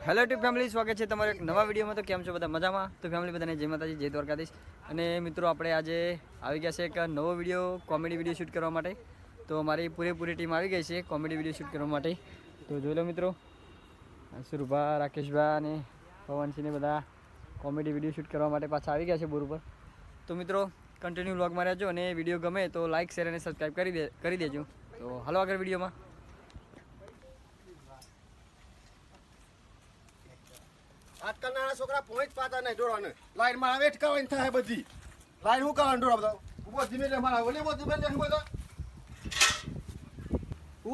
YouTube family સ્વાગત છે તમારે એક નવા વિડીયોમાં. તો કેમ છો બધા? મજામાં? તો ફેમિલી બધાને જય માતાજી, જય દ્વારકાધીશ. અને મિત્રો, આપણે આજે આવી ગયા છે એક નવો વીડિયો કોમેડી વીડિયો શૂટ કરવા માટે. તો મારી પૂરેપૂરી ટીમ આવી ગઈ છે કોમેડી વીડિયો શૂટ કરવા માટે. તો જોઈ લો મિત્રો, સુરભા, રાકેશભા અને પવનસિંહને બધા કોમેડી વીડિયો શૂટ કરવા માટે પાછા આવી ગયા છે બોર ઉપર. તો મિત્રો કન્ટિન્યુ વ્લોગમાં રહેજો અને વીડિયો ગમે તો લાઇક શેર અને સબસ્ક્રાઈબ કરી દે, કરી દેજો. તો હાલો આગળ વિડીયોમાં. નાના છોકરા પહોંચ પાતા નહીં ડોળાને લાઈનમાં આવે અટકાવાની થાય બધી. લાઈન હું કરવાનું ડોળા બધા? ઊભો ધીમે લે મારા ઓલે ઊભો ધીમે લે હું બધા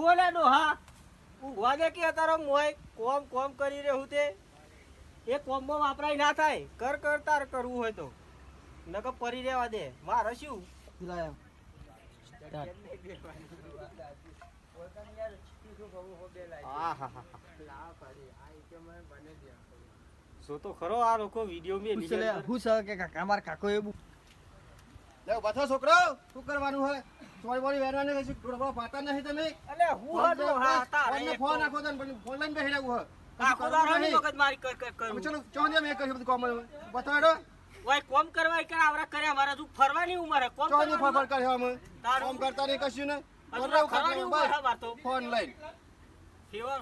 ઓલે ડોહા હા. વાગે કે તારો મોય કોમ કોમ કરી રહ્યું તે. એ કોમમાં વાપરાય ના થાય. કર કર તાર કરવું હોય તો. નકર પરી રહેવા દે. મારે શું સો તો ખરો આ લોકો વીડિયો મે હું છે હું છે કે કાકા માર કાકો એવું. લે ઊભા છોકરો. શું કરવાનું હોય તમારી બોરી વેરવાને કઈ ડોડવા પાતા નહીં તમે? અલે હું હા ડોહા તારે ફોન તો- નાખો તને ફોન લઈને બેહી રહેવું હોય કાકો દાડો ની મગજ મારી કર કર કર. ચલો ચોં મે મેં કર્યું બધું કોમ બતાડો ઓય કોમ કરવા કે આવરા કર્યા? મારે તું ફરવાની ઉમર હે. કોમ ચોં ફફર ફફડ અમે. કોમ કરતા નહીં કશું ને. હે તો. ફોન લઈને. ફેવર.